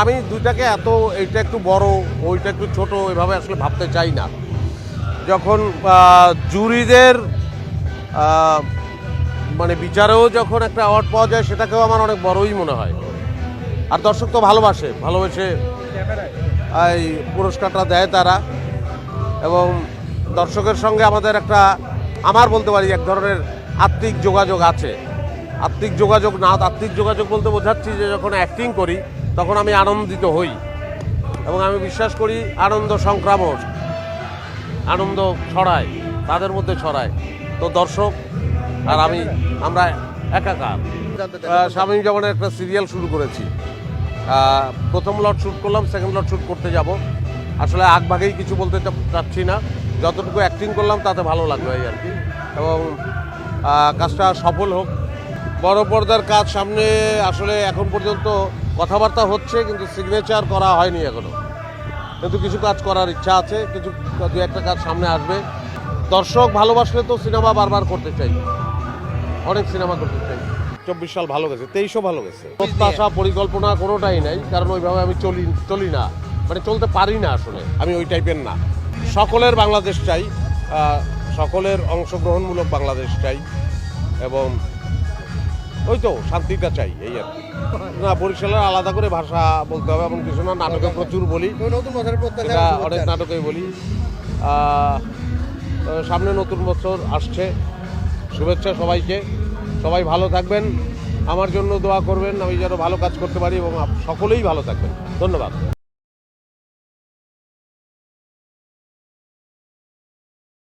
আমি দুইটাকে এত, এইটা একটু বড়, ওইটা একটু ছোট, এভাবে আসলে ভাবতে চাই না। যখন জুরিদের মানে বিচারেও যখন একটা অ্যাওয়ার্ড পাওয়া যায়, সেটাকেও আমার অনেক বড়ই মনে হয়। আর দর্শক তো ভালোবাসে, ভালোবেসে এই পুরস্কারটা দেয় তারা। এবং দর্শকের সঙ্গে আমাদের একটা, আমার বলতে পারি, এক ধরনের আত্মিক যোগাযোগ আছে। আত্মিক যোগাযোগ না, আত্মিক যোগাযোগ বলতে বোঝাচ্ছি যে যখন অ্যাক্টিং করি তখন আমি আনন্দিত হই এবং আমি বিশ্বাস করি আনন্দ সংক্রামক, আনন্দ ছড়ায়, তাদের মধ্যে ছড়ায়। তো দর্শক, আর আমি, আমরা একাকার। স্বামী জগনের একটা সিরিয়াল শুরু করেছি। প্রথম লট শ্যুট করলাম, সেকেন্ড লট শ্যুট করতে যাব। আসলে আগ ভাগেই কিছু বলতে চাচ্ছি না। যতটুকু অ্যাক্টিং করলাম, তাতে ভালো লাগবে এই আর কি। এবং কাজটা সফল হোক। বড় পর্দার কাজ সামনে আসলে এখন পর্যন্ত কথাবার্তা হচ্ছে কিন্তু সিগনেচার করা হয়নি এখনও। কিন্তু কিছু কাজ করার ইচ্ছা আছে কিছু দু একটা কাজ সামনে আসবে। দর্শক ভালোবাসলে তো সিনেমা বারবার করতে চাই। অনেক সিনেমা করতে চাই। চব্বিশ সাল ভালো গেছে তেইশও ভালো গেছে। প্রত্যাশা পরিকল্পনা কোনোটাই নাই কারণ ওইভাবে আমি চলি চলি না। মানে চলতে পারি না আসলে। আমি ওই টাইপের না। সকলের বাংলাদেশ চাই সকলের অংশগ্রহণমূলক বাংলাদেশ চাই এবং ওই তো শান্তিটা চাই এই আর কি। না বরিশালের আলাদা করে ভাষা বলতে হবে এমন কিছু না নাটকে প্রচুর বলি। এটা অনেক নাটকেই বলি। সামনে নতুন বছর আসছে। শুভেচ্ছা সবাইকে। সবাই ভালো থাকবেন। আমার জন্য দোয়া করবেন। আমি যেন ভালো কাজ করতে পারি এবং সকলেই ভালো থাকবেন। ধন্যবাদ।